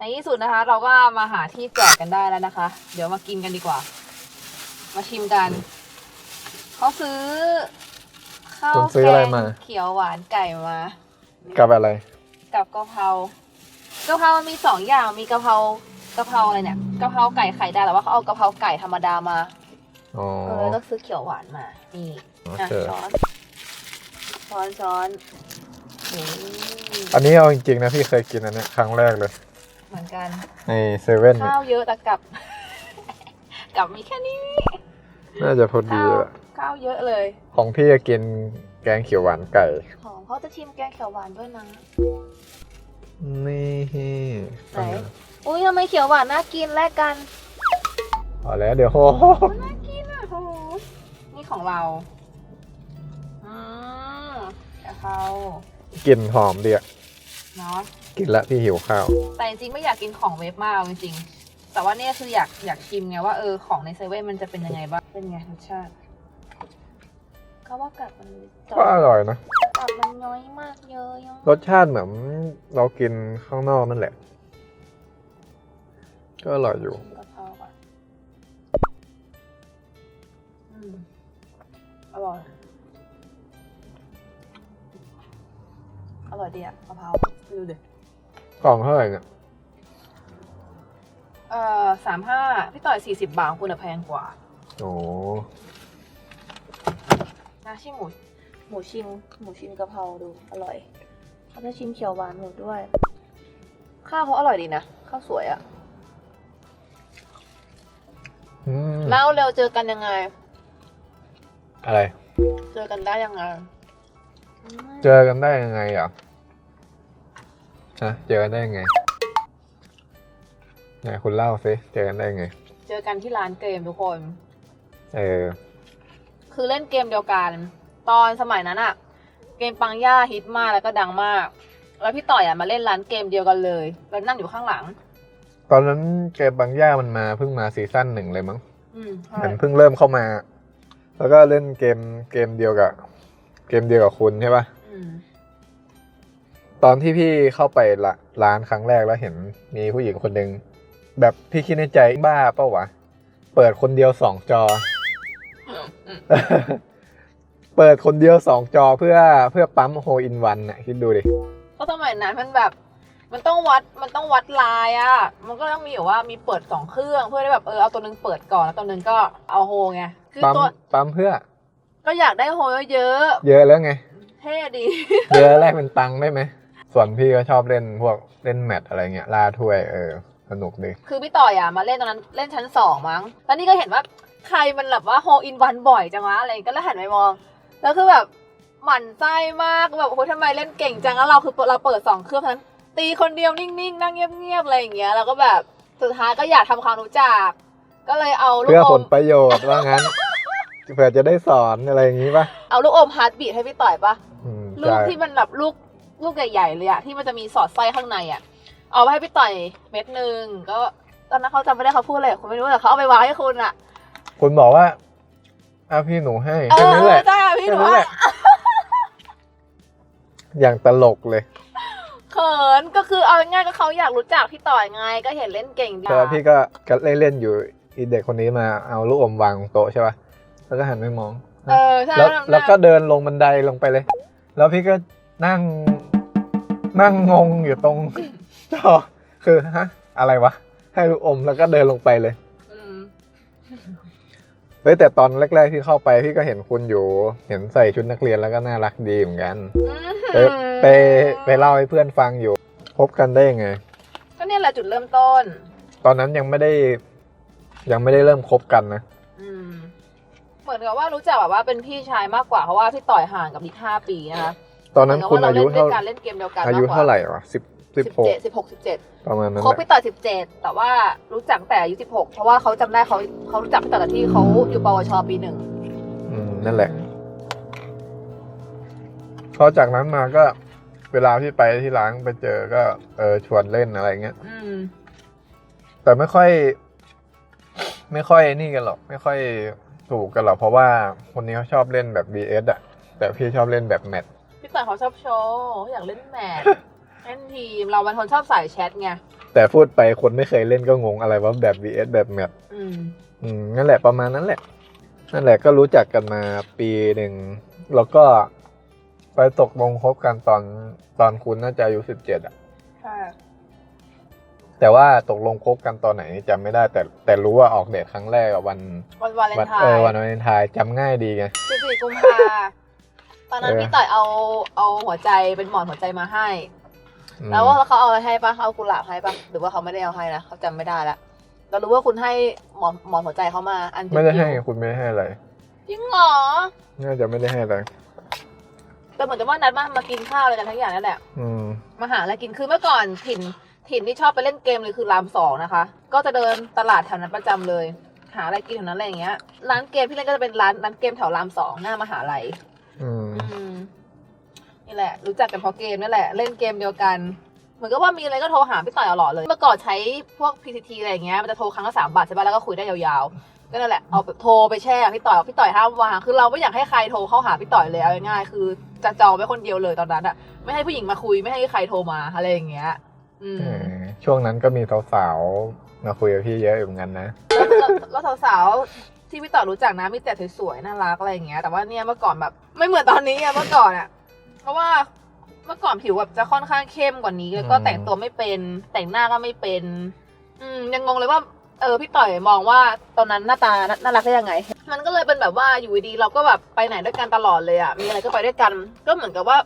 ในที่สุดนะคะ เราก็มาหาที่แจกกันได้แล้วนะคะ เดี๋ยวมากินกันดีกว่า มาชิมกันเขาซื้อข้าวคุณซื้ออะไรมาแกงเขียวหวานไก่มา กับอะไร กับกะเพรากะเพรามันมีสองอย่างมีกะเพรากะเพราอะไรเนี่ยกะเพราไก่ไข่ดาวแต่ว่าเขาเอากะเพราไก่ธรรมดามาอ๋อ เออแล้วก็ซื้อเขียวหวานมา นี่โออะเค ช้อนช้อนช้อนนี่อันนี้เอาจริงๆนะพี่เคยกินอันเนี้ยครั้งแรกเลย เหมือนกัน ในเซเว่นข้าวเยอะแต่กลับ กลับมีแค่นี้ น่าจะพอดีข้าวแหละข้าวเยอะเลย ของพี่จะกินแกงเขียวหวานไก่ หอมเขาจะชิมแกงเขียวหวานด้วยนะ นี่ไหน อุ้ยทำไมเขียวหวานน่ากินแลกกันพอแล้วเดี๋ยวโหน่ากินอะโหนี่ของเราอืมกะเพรา กลิ่นหอมดีอะเนาะ กินละพี่หิวข้าว แต่จริงๆไม่อยากกินของเวฟมากเอาจริงๆแต่ว่าเนี่ยคืออยากอยากชิมไงว่าเออของในเซเว่นมันจะเป็นยังไงบ้างเป็นไงรสชาติเขาว่ากัดมันจก็อร่อยนะ กัดมันน้อยมากเยอะยังรสชาติเหมือนเรากินข้างนอกนั่นแหละ ก็อร่อยอยู่ กะเพราก่อนอืมอร่อยอร่อยดีอะกะเพราดูดิ กล่องเท่าไหร่เนี่ยเอ่อสามห้าพี่ต่อยสี่สิบบาทของคุณอะแพงกว่า โอ้นะชิมหมูหมูชิมหมูชิมกะเพราดูอร่อยเขาจะชิมเขียวหวานหมูด้วย ข้าวเขาอร่อยดีนะข้าวสวยอะอืมแล้วเร็วเจอกันยังไง อะไร เจอกันได้ยังไง เจอกันได้ยังไงอะ ฮะเจอกันได้ยังไงไหนคุณเล่าสิเจอกันได้ยังไง เจอกันที่ร้านเกมทุกคน เออ คือเล่นเกมเดียวกัน ตอนสมัยนั้นอะเกมปังย่าฮิตมากแล้วก็ดังมาก แล้วพี่ต่อยอะมาเล่นร้านเกมเดียวกันเลยแล้วนั่งอยู่ข้างหลัง ตอนนั้นเกมบางย่ามันมาเพิ่งมาซีซั่นหนึ่งเลยมั้งอืมใช่มันเพิ่งเริ่มเข้ามา แล้วก็เล่นเกมเกมเดียวกับ เกมเดียวกับคุณใช่ปะอืม ตอนที่พี่เข้าไปละร้านครั้งแรกแล้วเห็นมีผู้หญิงคนหนึ่งแบบพี่คิดในใจบ้าเปล่าวะ เปิดคนเดียวสองจอ เปิดคนเดียวสองจอเพื่อเพื่อปั๊มโฮอินวันน่ะคิดดูดิเพราะสมัยนั้นมันแบบ มันต้องวัดมันต้องวัดลายอะมันก็ต้องมีอยู่ว่ามีเปิดสองเครื่องเพื่อได้แบบเออเอาตัวหนึงเปิดก่อนแล้วตัวหนึงก็เอาโฮไงคือปั๊มตัวปั๊มเพื่อ ก็อยากได้โฮเยอะเยอะแล้วไงๆเท่ดีเยอะแรกเป็นตังค์ได้ไหม ส่วนพี่ก็ชอบเล่นพวกเล่นแมทอะไรเงี้ยล่าถ้วยเออสนุกดี คือพี่ต่อยอะมาเล่นตอนนั้นเล่นชั้นสองมั้ง แล้วนี่ก็เห็นว่าใครมันแบบว่าโฮอินวันบ่อยจังวะอะไรก็แล้วหันไปมอง แล้วคือแบบหมั่นไส้มากแบบโอ้โหทำไมเล่นเก่งจังแล้วเราคือเราเปิดสองเครื่องเท่านั้นตีคนเดียวนิ่งๆนั่งเงียบๆอะไรอย่างเงี้ยแล้วก็แบบสุดท้ายก็อยากทำความรู้จัก ก็เลยเอาลูกเพื่ออผมลประโยชน์ว่างั้นเผื่อจะได้สอนอะไรอย่างงี้ป่ะเอาลูกอมฮาร์ดบีทให้พี่ต่อยปะอืมลูกใช่ที่มันแบบลูก ลูกใหญ่ๆเลยอะที่มันจะมีสอดไส้ข้างในอะเอาไปให้พี่ต่อยเม็ดหนึ่งก็ตอนนั้นเขาจำไม่ได้เขาพูดอะไรคุณไม่รู้แต่เขาเอาไปวางให้คุณอะคุณบอกว่าอะพี่หนูให้เอแค่อนั้นแหละใช่อะพี่หนูแค่นั้นแหอะละอย่างตลกเลยเขินก็คือเอาง่ายๆก็เขาอยากรู้จักพี่ต่อยไงก็เห็นเล่นเก่งดีแต่ว่าพี่ก็ก็เล่นเล่นๆอยู่อีเด็กคนนี้มาเอาลูกอมวางบนโต๊ะใช่ป่ะแล้วก็หันไปมอง เออใช่แล้วทำหน้าแล้วก็เดินลงบันไดลงไปเลย แล้วพี่ก็นั่ง นั่งงงอยู่ตรงจอคือฮะ อะไรวะ ให้ลูกอมแล้วก็เดินลงไปเลยอืมเฮ้ยแต่ตอนแรก ๆที่เข้าไปพี่ก็เห็นคุณอยู่ เห็นใส่ชุดนักเรียนแล้วก็น่ารักดีเหมือนกันไปไปไปเล่าให้เพื่อนฟังอยู่พบกันได้ยังไง ก็เนี่ยแหละจุดเริ่มต้น ตอนนั้นยังไม่ได้ ยังไม่ได้เริ่มคบกันนะอืมเหมือนกับว่ารู้จักแบบว่าเป็นพี่ชายมากกว่าเพราะว่าพี่ต่อยห่างกับนิกห้าปีนะคะ ตอนนั้นคุณอายุเหมืนกับเท่าว่าเราเล่นด้วยกันเล่นเกมเดียวกันอายุมกกว่เท่าไหร่วะสิบสิบสิบหกเจ็ดสิบหกสิบเจ็ดประมาณนั้นคบแหละพี่ต่อยสิบเจ็ดแต่ว่ารู้จักตั้งแต่อายุสิบหกเพราะว่าเขาจำได้เขาเขารู้จักพี่ต่อยตอนที่เขาอยู่ปวชปีหนึ่งอืมนั่นแหละพอจากนั้นมาก็เวลาที่ไปที่ร้านไปเจอก็เออชวนเล่นอะไรเงี้ยอืมแต่ไม่ค่อย ไม่ค่อยนี่กันหรอก ไม่ค่อยถูกกันหรอกเพราะว่าคนนี้เขาชอบเล่นแบบ BS อะแต่พี่ชอบเล่นแบบแมท พี่ต่อยเขาชอบโชว์เขาอยากเล่นแมทเล่นทีมเราเป็นคนชอบสายแชทไงแต่พูดไปคนไม่เคยเล่นก็งงอะไรว่าแบบ vs แบบแมปอืมอืมนั่นแหละประมาณนั้นแหละ นั่นแหละก็รู้จักกันมาปีหนึ่งแล้วก็ไปตกลงคบกันตอนตอนคุณน่าจะอายุสิบเจ็ดอะใช่แต่ว่าตกลงคบกันตอนไหนจำไม่ได้ แต่แต่รู้ว่าออกเดทครั้งแรกอะวันวันวาเลนวันไทเออน์วันวาเลนไทน์จำง่ายดีไง สิบสี่กุมภา ตอนนั้นเออพี่ต่อยเอาเอาหัวใจเป็นหมอนหัวใจมาให้อืมแล้วว่าเขาเอาอะไรให้ปะเขาเอากุหลาบให้ปะหรือว่าเขาไม่ได้เอาให้นะเขาจำไม่ได้ละเรารู้ว่าคุณให้หมอนหมอนหัวใจเขามา อันไม่ได้ให้จิ๋วคุณไม่ได้ให้อะไรจริงเหรอน่าจะไม่ได้ให้อะไรแต่เหมือนจะว่านัดมามากินข้าวอะไรกันทั้งอย่างนั่นแหละอืมมาหาอะไรกินคือเมื่อก่อนถิ่นถิ่นที่ชอบไปเล่นเกมเลยคือรามสองนะคะ ก็จะเดินตลาดแถวนั้นประจำเลย หาอะไรกินแถวนั้นอะไรอย่างเงี้ย ร้านเกมที่เล่นก็จะเป็นร้านร้านเกมแถวรามสองหน้ามหาลัยอืมอืม นี่แหละ รู้จักกันเพราะเกมนี่แหละ เล่นเกมเดียวกัน เหมือนกับว่ามีอะไรก็โทรหาพี่ต่อยตลอดเลย เมื่อก่อนใช้พวก PCT อะไรอย่างเงี้ย มันจะโทรครั้งละสามบาทใช่ป่ะ แล้วก็คุยได้ยาวๆ ก็นั่นแหละ เอาแบบโทรไปแช่พี่ต่อย พี่ต่อยห้ามวาง คือเราไม่อยากให้ใครโทรเข้าหาพี่ต่อยเลยเอาง่ายๆ คือจะจองไว้คนเดียวเลยตอนนั้นอะไม่ให้ผู้หญิงมาคุย ไม่ให้ใครโทรมาอะไรอย่างเงี้ย อืมเออช่วงนั้นก็มีสาวๆ มาคุยกับพี่เยอะอยู่เหมือนกันนะ แล้วแล้วสาวๆ ที่พี่ต่อรู้จักนะมีแต่สวยๆน่ารักอะไรอย่างเงี้ย แต่ว่าเนี่ยเมื่อก่อนแบบ ไม่เหมือนตอนนี้อะเมื่อก่อนอะเพราะว่าเมื่อก่อนผิวแบบจะค่อนข้างเข้มกว่านี้แล้วก็แต่งตัวไม่เป็น แต่งหน้าก็ไม่เป็น อืมยังงงเลยว่าเออพี่ต่อยมองว่าตอนนั้นหน้าตาน่ารักได้ยังไง มันก็เลยเป็นแบบว่าอยู่ดีๆเราก็แบบไปไหนด้วยกันตลอดเลยอะมีอะไรก็ไปด้วยกัน ก็เหมือนกับว่า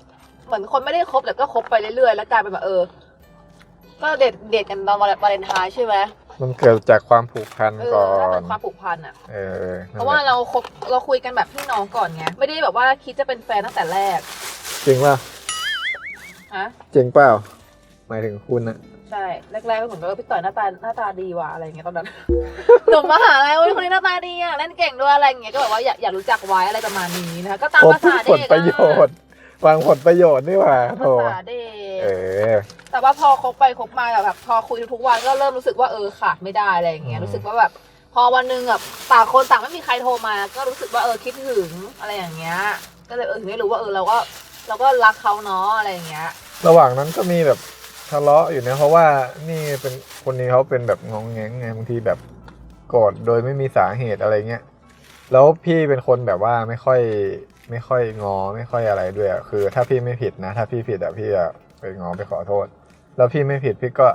เหมือนคนไม่ได้คบแต่ก็คบไปเรื่อยๆแล้วกลายเป็นแบบเออ ก็เดทเดทกันตอนวาเลนไทน์ใช่ไหม มันเกิดจากความผูกพันเอก่ออถ้าเป็นน ความผูกพันอะเออนั่นแหละเพราะว่าเราคบเราคุยกันแบบพี่น้องก่อนไง ไม่ได้แบบว่าคิดจะเป็นแฟนตั้งแต่แรกจริงป่ะฮะจริงเปล่าหมายถึงคุณอะใช่ แรกๆก็เหมือนกับว่าพี่ต่อยหน้าตาหน้าตาดีว่ะอะไรอย่างเงี้ยตอนนั้น หนุ่มมาหาอะไรโอ้ยคนนี้หน้าตาดีอะเล่นเก่งด้วยอะไรอย่างเงี้ยก็แบบว่าอยากอยากรู้จักไว้อะไรประมาณนี้นะคะก็ตามคบภาษาผเด็ลกประโยชน์วางผลประโยชน์นี่หว่าโถภาษาเด็ เอกอแต่ว่าพอคบไปคบมาแบบพอคุยทุกๆวันก็เริ่มรู้สึกว่าเออขาดไม่ได้อะไรอย่างเงี้ยอืมรู้สึกว่าแบบพอวันหนึ่งแบบต่างคนต่างไม่มีใครโทรมา ก็รู้สึกว่าเออคิดถึงอะไรอย่างเงี้ย ก็เลยเออถึงได้รู้ว่าเออเราก็เราก็รักเขาเนาะอะไรอย่างเงี้ย ระหว่างนั้นก็มีแบบทะเลาะอยู่นะเพราะว่านี่เป็นคนนี้เขาเป็นแบบงองแงงไงบางทีแบบโกรธโดยไม่มีสาเหตุอะไรเงี้ยแล้วพี่เป็นคนแบบว่าไม่ค่อยไม่ค่อยงอไม่ค่อยอะไรด้วยอะคือถ้าพี่ไม่ผิดนะ ถ้าพี่ผิดอะพี่อะ ไปงอไปขอโทษ แล้วพี่ไม่ผิดพี่ก็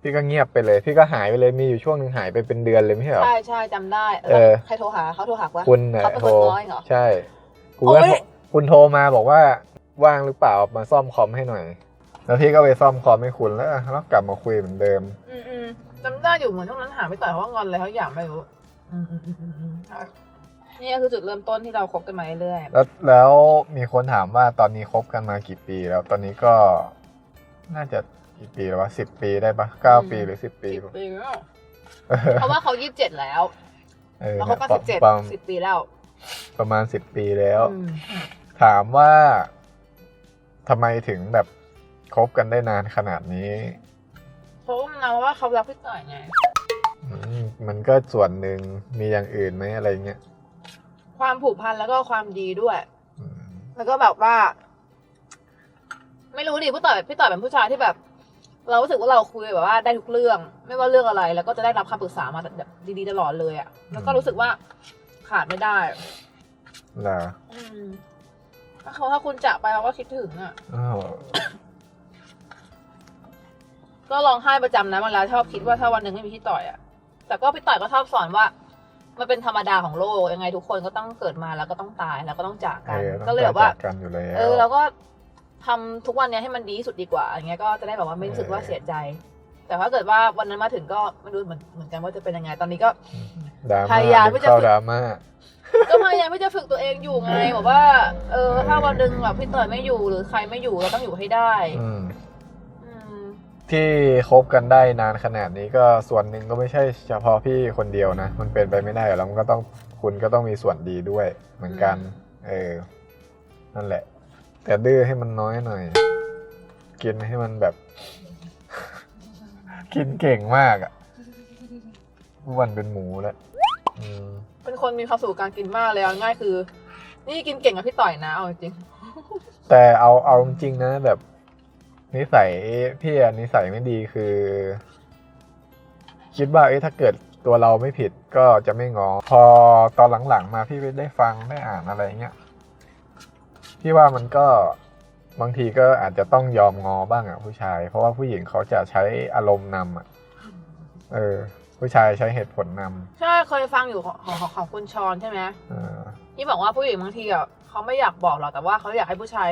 พี่ก็เงียบไปเลย พี่ก็หายไปเลยมีอยู่ช่วงหนึ่งหายไปเป็นเดือนเลยไม่ใช่เหรอใช่ใช่จำได้เออใครโทรหาเขาโทรหาว่าคุณน่ะเขาเป็นโทครนน้อยเหรอใช่คุณโอ้ก็ยโทรคุณโทรมาบอกว่าว่างหรือเปล่ามาซ่อมคอมให้หน่อย แล้วพี่ก็ไปซ่อมคอมให้คุณแล้วแล้วกลับมาคุยเหมือนเดิม อืมอืมจำได้อยู่เหมือนช่วงนั้นหาไม่ต่อยเพราะว่างอนอะไรเขาอย่างไม่รู้อืมอืมอืมอืมอืมใช่นี่ก็คือจุดเริ่มต้นที่เราคบกันมาเรื่อยแล้วแล้วมีคนถามว่าตอนนี้คบกันมากี่ปีแล้วตอนนี้ก็ น่าจะกี่ปีแล้ววะสิบปีได้ปะเก้าปีหรือสิบๆปีสิบปีแล้วเออเพราะว่าเขายี่สิบเจ็ดแล้วเออแล้วเขาก็สิบเจ็ดประมาณสิบปีแล้ว ประมาณสิบปีแล้วอืมถามว่าทำไมถึงแบบคบกันได้นานขนาดนี้เพราะว่าเราว่าเขารักพี่ต่อยไงอืมมันก็ส่วนหนึ่งมีอย่างอื่นไหมอะไรเงี้ยความผูกพันแล้วก็ความดีด้วยอืมแล้วก็แบบว่า ไม่รู้ดิพี่ต่อยพี่ต่อยเป็นผู้ชายที่แบบ เรารู้สึกว่าเราคุยแบบว่าได้ทุกเรื่อง ไม่ว่าเรื่องอะไร แล้วก็จะได้รับคำปรึกษามาแบบดีๆตลอดเลยอะ่ะแล้วก็รู้สึกว่าขาดไม่ได้เหรออืมถ้าเขาถ้าคุณจากไปเขาก็คิดถึงอะ่ะอ้าวก็ร้องไห้ประจำนะเวลาชอบคิดว่าถ้าวันหนึ่งไม่มีพี่ต่อยอะ่ะแต่ก็พี่ต่อยก็ชอบสอนว่า มันเป็นธรรมดาของโลกยังไงทุกคนก็ต้องเกิดมาแล้วก็ต้องตายแล้วก็ต้องจากเอกันอก็เลยแบบว่าจกกันอยู่แล้วเออเราก็ ทำทุกวันเนี้ยให้มันดีที่สุดดีกว่าอย่างเงี้ยก็จะได้แบบว่าไม่รู้สึกว่าเสียใจ แต่ถ้าเกิดว่าวันนั้นมาถึงก็ไม่รู้เหมือนเหมือนกันว่าจะเป็นยังไงตอนนี้ก็ ดราพม่ายายามที่จะ เข้าดราม่า ก็พยายามที่จะฝึกตัวเองอยู่ไงบอกว่าเออถ้าวันหนึ่งแบบพี่เต๋อไม่อยู่หรือใครไม่อยู่เราต้องอยู่ให้ได้ อืม อืมที่คบกันได้นานขนาดนี้ก็ส่วนหนึ่งก็ไม่ใช่เฉพาะพี่คนเดียวนะ มันเป็นไปไม่ได้หรอกแล้วมันก็ต้องคุณก็ต้องมีส่วนดีด้วยเหมือนกัน เออ นั่นแหละ แต่ดื้อให้มันน้อยหน่อย กินให้มันแบบ กินเก่งมากอะอ้วันเป็นหมูแล้วอืมเป็นคนมีความสุขกับการกินมากเลยเอาง่ายคือ นี่กินเก่งกับพี่ต่อยนะเอาจริงแต่เอาเอาจริงๆนะแบบ นิสัยพี่อะนิสัยไม่ดีคือ คิดว่าเอ้ยถ้าเกิดตัวเราไม่ผิดก็จะไม่งอ พอตอนหลังๆ มาพี่ได้ฟังได้อ่านอะไรเงี้ย พี่ว่ามันก็บางทีก็อาจจะต้องยอมงอบ้างอะผู้ชาย เพราะว่าผู้หญิงเขาจะใช้อารมณ์นำอะเออ ผู้ชายใช้เหตุผลนำใช่เคยฟังอยู่ของของของของคุณชอนใช่ไหมเออที่บอกว่าผู้หญิงบางทีอะเขาไม่อยากบอกหรอกแต่ว่าเขาอยากให้ผู้ชาย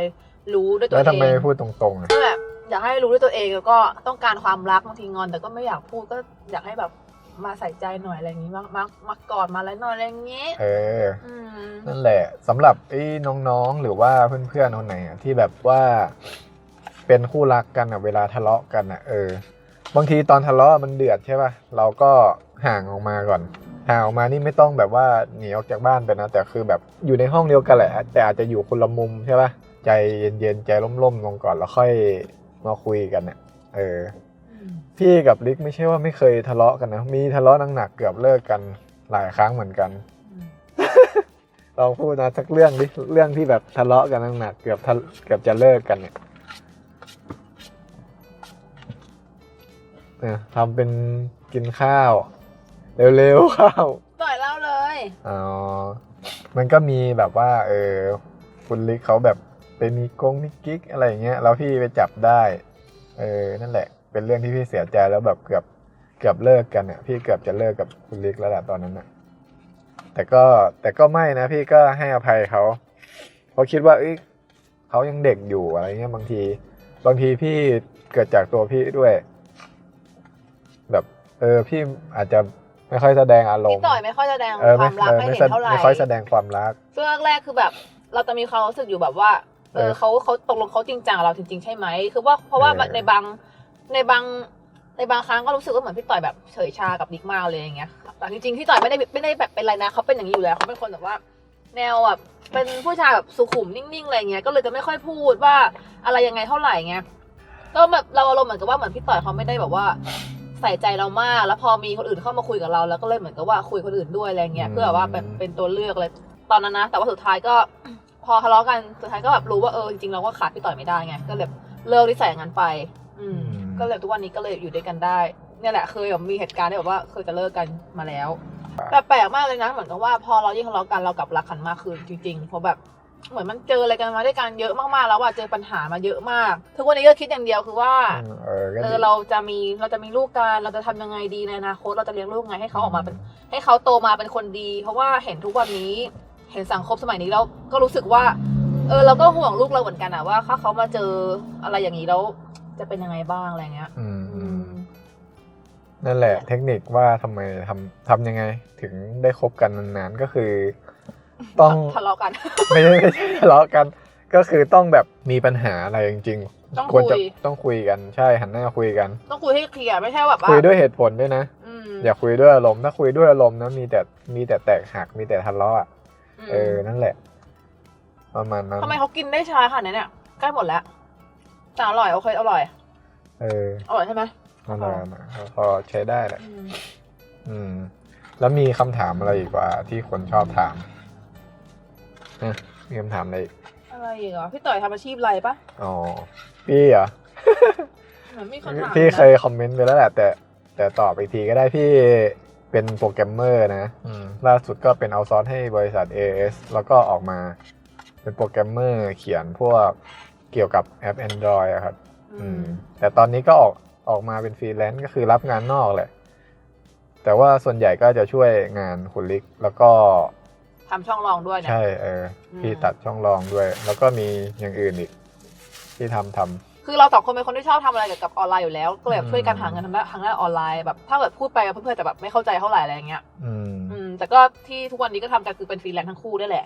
รู้ด้วยตัวแล้วเอทำไมงไม่พูดตรงๆอะก็แบบอยากให้รู้ด้วยตัวเองแล้วก็ต้องการความรักบางทีงอนแต่ก็ไม่อยากพูดก็อยากให้แบบ มาใส่ใจหน่อยอะไรอย่างนี้มามามากอดมาแล้วหน่อยอะไรอย่างนี้เอออืมนั่นแหละสำหรับไอ้น้องๆหรือว่าเพื่อนๆคนไหนอะที่แบบว่าเป็นคู่รักกันอะเวลาทะเลาะกันอะเออ บางทีตอนทะเลาะมันเดือดใช่ป่ะเราก็ห่างออกมาก่อน ห่างออกมานี่ไม่ต้องแบบว่าหนีออกจากบ้านไปนะแต่คือแบบอยู่ในห้องเดียวกันแหละ แต่อาจจะอยู่คนละมุมใช่ป่ะใจเย็นๆใจร่มๆลงก่อนแล้วค่อยมาคุยกันเนี่ยเออ พี่กับลิกไม่ใช่ว่าไม่เคยทะเลาะกันนะ มีทะเลาะหนักๆเกือบเลิกกันหลายครั้งเหมือนกันลองพูดนะสักเรื่องดิเรื่องที่แบบทะเลาะกันหนักๆเกือบทะเกือบจะเลิกกันเนี่ยเนี่ยทำเป็นกินข้าว เร็วๆข้าวต่อยเล่าเลยอ๋อมันก็มีแบบว่า เออ คุณลิกเขาแบบไปมีกงมีกิ๊กอะไรอย่างเงี้ยแล้วพี่ไปจับได้ เออ นั่นแหละ เป็นเรื่องที่พี่เสียใจแล้วแบบเกือบเกือบเลิกกันเนี่ยพี่เกือบจะเลิกกับคุณลิกแล้วแหละตอนนั้นน่ะแต่ก็แต่ก็ไม่นะ พี่ก็ให้อภัยเขาเพราะคิดว่าเอ้ยเขายังเด็กอยู่อะไรเงี้ยบางที บางทีพี่เกิดจากตัวพี่ด้วย แบบ เออพี่อาจจะไม่ค่อยแสดงอารมพี่ณ์ต่อยไม่ค่อยแสดงเออคไม่วามรักเออให้ไม่เห็แสนเท่าไหร่ไม่ค่อยแสดงความรักช่วงแรกๆคือแบบ เราจะมีความรู้สึกอยู่แบบว่าเอเอออเขาเขาตกลงเขาจริงจังกับเราจริงๆใช่ไหมคือว่าเพราะว่าเออในบาง ในบางในบางครั้งก็รู้สึกว่าเหมือนพี่ต่อยแบบเฉยชากับดิ๊กมาเลยอย่างเงี้ยแต่จริงๆพี่ต่อยไม่ได้ไม่ได้แบบเป็นอะไรนะเขาเป็นอย่างนี้อยู่แล้วเขาเป็นคนแบบว่า แนวแบบเป็นผู้ชายแบบสุขุมนิ่งๆอะไรเงี้ยก็เลยจะไม่ค่อยพูดว่าอะไรยังไงเท่าไหร่เงี้ยก็แบบเราอารมณ์เหมือนกับว่าเหมือนพี่ต่อยเขาไม่ได้แบบว่าใส่ใจเรามาก แล้วพอมีคนอื่นเข้ามาคุยกับเรา แล้วก็เลยเหมือนกับว่าคุยคนอื่นด้วยอะไรเงี้ยเพื่อว่าเป็นเป็นตัวเลือกเลยตอนนั้นนะ แต่ว่าสุดท้ายก็พอทะเลาะกันสุดท้ายก็แบบรู้ว่าเออจริงๆเราก็ขาดพี่ต่อยไม่ได้ไงก็เลยเลิกนิสัยอย่างนั้นไป อืม ก็เลยทุกวันนี้ก็เลยอยู่ด้วยกันได้ เนี่ยแหละเคยแบบมีเหตุการณ์ที่แบบว่าเคยจะเลิกกันมาแล้วแต่แปลกมากเลยนะเหมือนกับว่าพอเรายิ่งทะเลาะกันเรากลับรักกันมากขึ้นจริงๆเพราะแบบเหมือนมันเจออะไรกันมาด้วยกันเยอะมากๆแล้วว่าเจอปัญหามาเยอะมาก ทุกวันนี้ก็คิดอย่างเดียวคือว่าอืมเออก็เอดีอเราจะมีเราจะมีลูกกันเราจะทำยังไงดีในอนาคตเราจะเลี้ยงลูกไงให้เขาออกมาเป็นให้เขาโตมาเป็นคนดี เพราะว่าเห็นทุกวันนี้เห็นสังคมสมัยนี้แล้วก็รู้สึกว่า เออเราก็ห่วงลูกเราเหมือนกันอะว่าถ้าเขามาเจออะไรอย่างนี้แล้ว จะเป็นยังไงบ้างอะไรเงี้ยอืมอืมนั่นแหละเทคนิคว่าทำไมทำทำยังไง ถึงได้คบกันนานๆก็คือ ต้องทะเลาะกัน ไม่ใช่ไม่ใช่ทะเลาะกัน ก็คือต้องแบบมีปัญหาอะไรจริงต้องๆควรจะคุยต้องคุยกันใช่หันหน้าคุยกัน ต้องคุยให้เคลียร์ไม่ใช่แบบว่าคุยด้วยเหตุผลด้วยนะอืมอย่าคุยด้วยอารมณ์ถ้าคุยด้วยอารมณ์นะมีแต่มีแต่แตกหักมีแต่ทะเลาะอะมเออนั่นแหละประมาณนั้นทำไมเขากินได้ช้าขนาดนี้เนี่ยใกล้หมดแล้ว แต่อร่อยโอเคอร่อย เอออร่อยใช่ไหมนั่นแหละนะพอใช้ได้แหละอืมอืม แล้วมีคำถามอะไรอีกว่าที่คนชอบถามนะมีคำถามอะไรอีกอะไรอีกเหรอพี่ต่อยทำอาชีพอะไรปะอ๋อพี่เหรอเหมือนมีคนถามพี่เคยนะคอมเมนต์ไปแล้วแหละ แต่ แต่ตอบอีกทีก็ได้พี่เป็นโปรแกรมเมอร์นะอืมล่าสุดก็เป็นเอาซอร์ให้บริษัท AS แล้วก็ออกมาเป็นโปรแกรมเมอร์เขียนพวก เกี่ยวกับแอป Android อะครับอือืมมแต่ตอนนี้ก็ออกออกมาเป็นฟรีแลนซ์ก็คือรับงานนอกแหละ แต่ว่าส่วนใหญ่ก็จะช่วยงานคุณลิก แล้วก็ทำช่องรองด้วยเนี่ยใช่เอออมพี่ตัดช่องรองด้วย แล้วก็มีอย่างอื่นอีก ที่ทำทำคือเราสองคนเป็นคนที่ชอบทำอะไรเกี่ยวกับออนไลน์อยู่แล้ว ก็เลยแบบอืมช่วยกันหาเงินทางด้านทางด้านออนไลน์แบบถ้าเกิดพูดไปเพื่อนๆจะแบบไม่เข้าใจเท่าไหร่อะไรอย่างเงี้ยอืมอืมแต่ก็ที่ทุกวันนี้ก็ทำกันคือเป็นฟรีแลนซ์ทั้งคู่ได้แหละ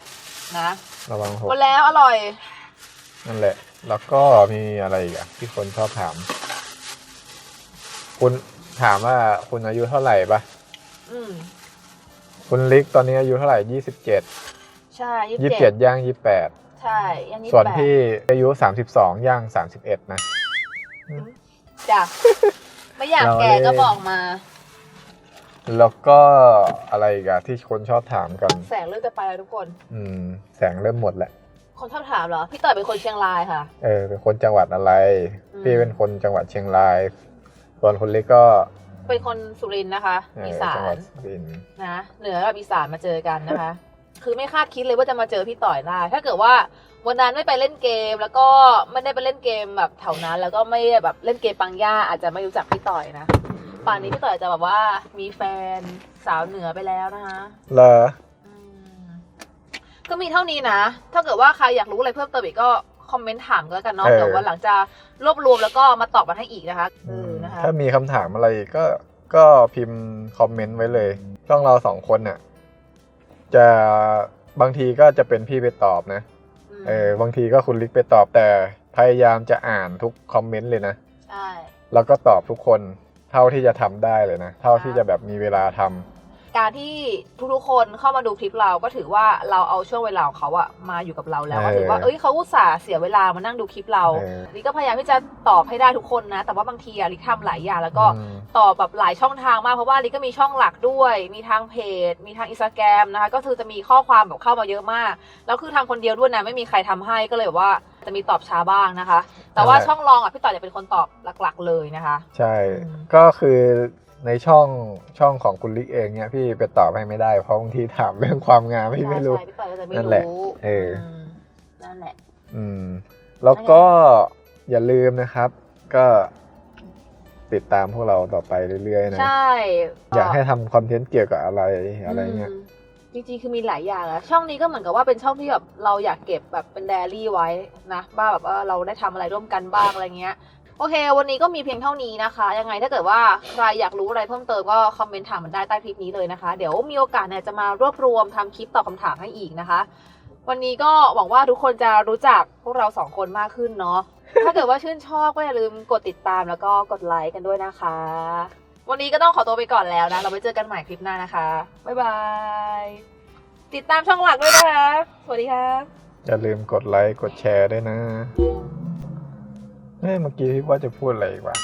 นะระวังหหมกดแล้วอร่อย นั่นแหละ แล้วก็มีอะไรอีกอะที่คนชอบถาม คุณถามว่าคุณอายุเท่าไหร่ปะอืมคุณลิกตอนนี้อายุเท่าไหร่ยี่สิบเจ็ดใช่ยี่ยี่สิสิบบเจ็ดย่างยี่สิบแปดใช่ยังยี่ส่วนแปดพี่อายุสามสิบสองย่างสามสิบเอ็ดนะ จ้ะไม่อยากเราแก่ก็เลยบอกมา แล้วก็อะไรอีกอะที่คนชอบถามกัน แสงเริ่มจะไปแล้วทุกคน อืม แสงเริ่มหมดแล้ว คนชอบถามเหรอ พี่ต่อยเป็นคนเชียงรายค่ะ เออเป็นคนจังหวัดอะไร อืม พี่เป็นคนจังหวัดเชียงราย ส่วนคนเล็กก็ปเป็นคนสุรินทร์นะคะเอออีสาจังหวันดสุรินทร์นะเหนือกับอีสานมาเจอกันนะคะ คือไม่คาดคิดเลยว่าจะมาเจอพี่ต่อยได้ ถ้าเกิดว่าวันนั้นไม่ไปเล่นเกม แล้วก็ไม่ได้ไปเล่นเกมแบบแถวนั้น แล้วก็ไม่แบบเล่นเกมปังย่าอาจจะไม่รู้จักพี่ต่อยนะป่านนี้พี่ต่อยอาจจะแบบว่ามีแฟนสาวเหนือไปแล้วนะคะ เหรออืม ก็มีเท่านี้นะ ถ้าเกิดว่าใครอยากรู้อะไรเพิ่มเติมอีกก็คอมเมนต์ถามกันแล้วกันเนาะเออ เดี๋ยววันหลังจะรวบรวมแล้วก็มาตอบกันให้อีกนะคะเออนะคะ ถ้ามีคำถามอะไรก็ก็พิมพ์คอมเมนต์ไว้เลยช่องเราสองคนน่ะจะบางทีก็จะเป็นพี่ไปตอบนะมเออบางทีก็คุณลิกไปตอบแต่พยายามจะอ่านทุกคอมเมนต์เลยนะ ใช่ แล้วก็ตอบทุกคนเท่าที่จะทำได้เลยนะ เท่าที่จะแบบมีเวลาทำ การที่ทุกๆคนเข้ามาดูคลิปเราก็ถือว่าเราเอาช่วงเวลาของเขาอะมาอยู่กับเราแล้วเออก็ถือว่าเอ้ยเขาอุตส่าห์เสียเวลามานั่งดูคลิปเราเออลิก็พยายามที่จะตอบให้ได้ทุกคนนะ แต่ว่าบางทีอะลิทำหลายอย่างแล้วก็อืมตอบแบบหลายช่องทางมากเพราะว่าลิก็มีช่องหลักด้วย มีทางเพจ มีทางอินสตาแกรมนะคะก็คือจะมีข้อความแบบเข้ามาเยอะมากแล้วคือทางคนเดียวด้วยนะไม่มีใครทำให้ก็เลยแบบว่าจะมีตอบช้าบ้างนะคะ แต่ว่านั่นแหละช่องรองอะพี่ต่อยจะเป็นคนตอบหลัก ๆ เลยนะคะ ใช่อืมก็คือ ในช่องช่องของคุณลิกเองเนี่ยพี่ไปตอบให้ไม่ได้ เพราะบางทีถามเรื่องความงามพี่ไม่รู้ ใช่พี่ต่อยก็จะไม่นั่นแหละ รู้เออ มนั่นแหละ อืม แล้วก็อย่าลืมนะครับ ก็ติดตามพวกเราต่อไปเรื่อยๆนะ ใช่อยากให้ทำคอนเทนต์เกี่ยวกับอะไรอะไรเงี้ย มจริงๆ คือมีหลายอย่างอะช่องนี้ก็เหมือนกับว่าเป็นช่องที่แบบเราอยากเก็บแบบเป็นไดอารี่ไว้นะว่าแบบว่าเราได้ทำอะไรร่วมกันบ้างอะไรเงี้ย โอเค วันนี้ก็มีเพียงเท่านี้นะคะ ยังไงถ้าเกิดว่าใครอยากรู้อะไรเพิ่มเติมก็คอมเมนต์ถามมันได้ใต้คลิปนี้เลยนะคะ เดี๋ยวมีโอกาสเนี่ยจะมารวบรวมทำคลิปตอบคำถามให้อีกนะคะ วันนี้ก็หวังว่าทุกคนจะรู้จักพวกเราสองคนมากขึ้นเนาะ ถ้าเกิดว่าชื่นชอบก็อย่าลืมกดติดตามแล้วก็กดไลค์กันด้วยนะคะ วันนี้ก็ต้องขอตัวไปก่อนแล้วนะ เราไปเจอกันใหม่คลิปหน้านะคะ บ๊ายบาย ติดตามช่องหลักด้วยนะคะ สวัสดีค่ะอย่าลืมกดไลค์กดแชร์ด้วยนะ เฮ้ยเมื่อกี้พี่ว่าจะพูดอะไรวะ